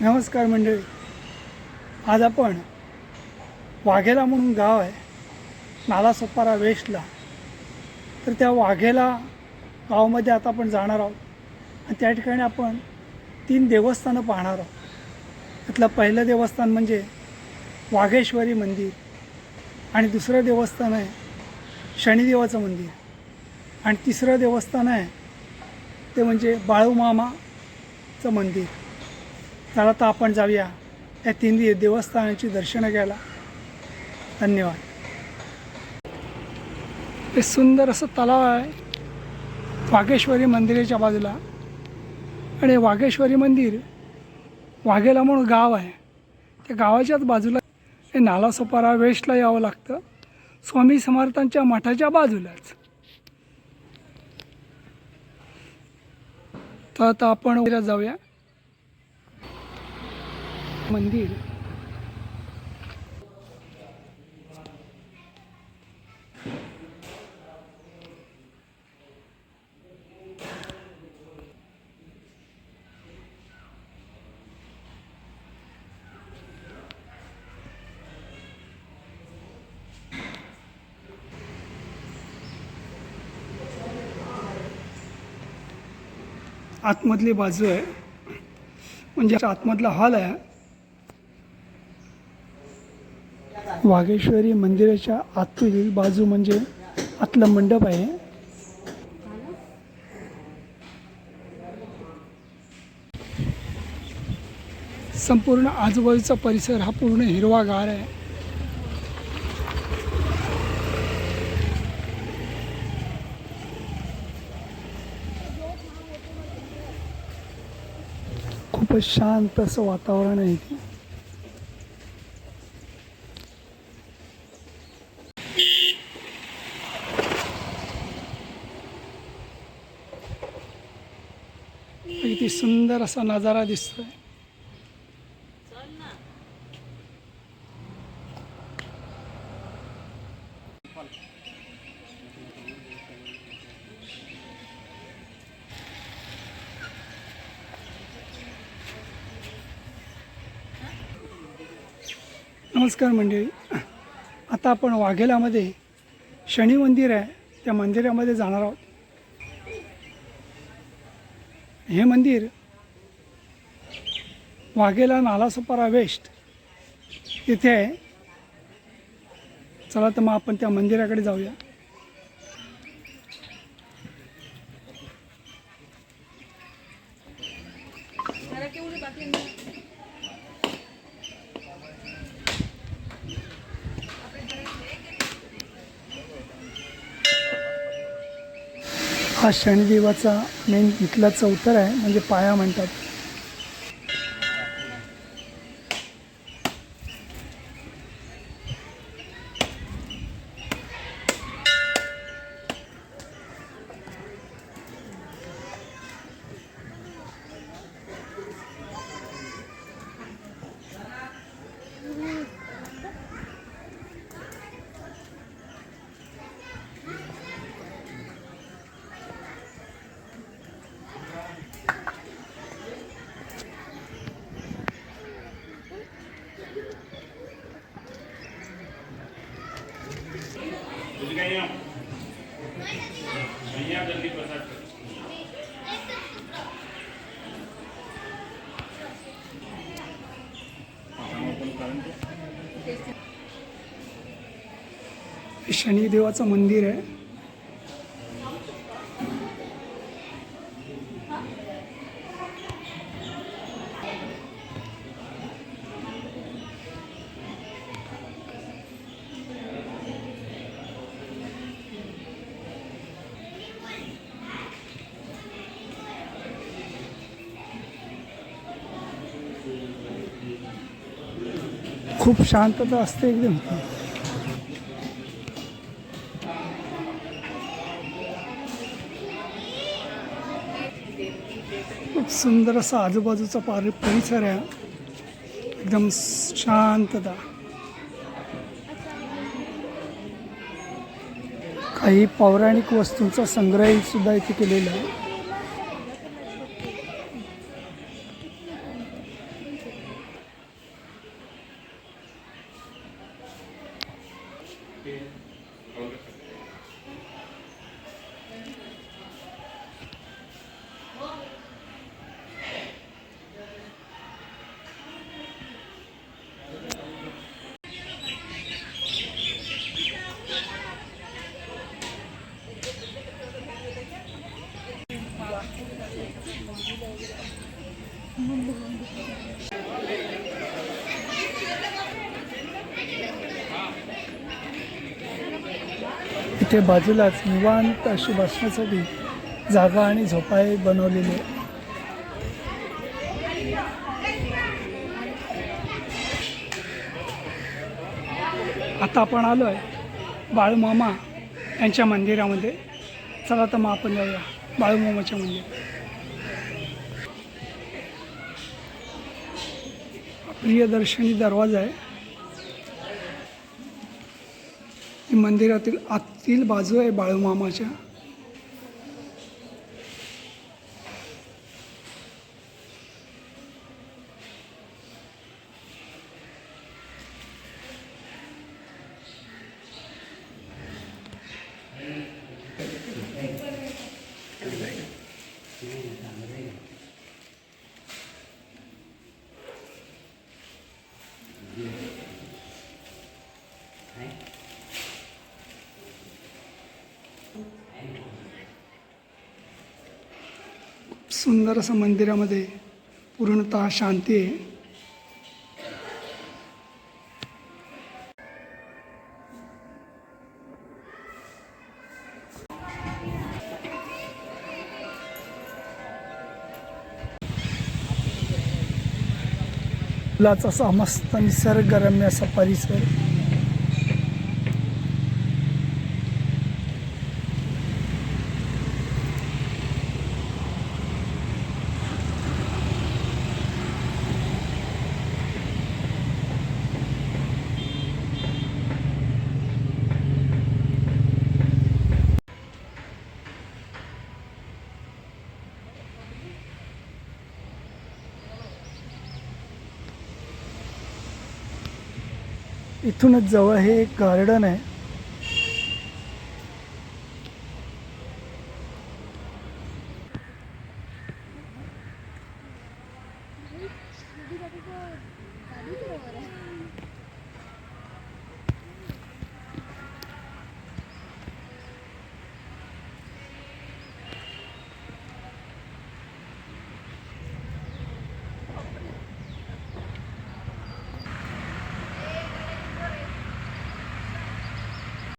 नमस्कार मंडळी. आज आपण वाघेला म्हणून गाव आहे नालासोपारा वेस्टला. तर त्या वाघेला गावामध्ये आता आपण जाणार आहोत. आणि त्या ठिकाणी आपण तीन देवस्थानं पाहणार आहोत. त्यातलं पहिलं देवस्थान म्हणजे वाघेश्वरी मंदिर आणि दुसरं देवस्थान आहे शनिदेवाचं मंदिर. आणि तिसरं देवस्थान आहे ते म्हणजे बाळूमामाचं मंदिर. चला तर आपण जाऊया या तीन देवस्थानाची दर्शनं घ्यायला. धन्यवाद. हे सुंदर असं तलाव आहे. वाघेश्वरी मंदिराच्या बाजूला. आणि वाघेश्वरी मंदिर वाघेला म्हणून गाव आहे. त्या गावाच्याच बाजूला हे नालासोपारा वेस्टला यावं लागतं. स्वामी समर्थांच्या मठाच्या बाजूलाच. तर आता आपण उद्या जाऊया. मंदिर. आतमधली बाजू आहे. म्हणजे आतमधला हॉल आहे. वाघेश्वरी मंदिराच्या आतील बाजू म्हणजे आतला मंडप आहे. संपूर्ण आजूबाजूचा परिसर हा पूर्ण हिरवागार आहे. खूपच शांत असं वातावरण आहे सुंदर असा नजारा दिसतोय. नमस्कार मंडळी. आता आपण वाघेलामध्ये शनी मंदिर आहे. त्या मंदिरामध्ये जाणार आहोत. हे मंदिर वाघेला नालासपारा वेस्ट. इथे आहे. चला तर मग आपण त्या मंदिराकडे जाऊया. हा शनिदेवाचा मेन इथला चौथर आहे म्हणजे पाया म्हणतात. शनिदेवाचं मंदिर आहे. खूप शांतता असते एकदम. खूप सुंदर असा आजूबाजूचा पार परिसर आहे. एकदम शांतता. काही पौराणिक वस्तूंचा संग्रह सुद्धा इथे केलेला आहे. Okay. इथे बाजूलाच निवांत अशी बसण्यासाठी जागा आणि झोपाळे बनवलेली आहे आता आपण आलो आहे बाळूमामा यांच्या मंदिरामध्ये. चला तर मग आपण जाऊया बाळूमामाच्या मंदिर प्रियदर्शनी दरवाजा आहे. ही मंदिरातील आतील बाजू आहे बाळूमामाच्या. सुंदर असं मंदिरामध्ये पूर्णतः शांती आहे. फुलाचा असा मस्त निसर्गरम्य असा परिसर. इथूनच जवळ हे एक गार्डन आहे.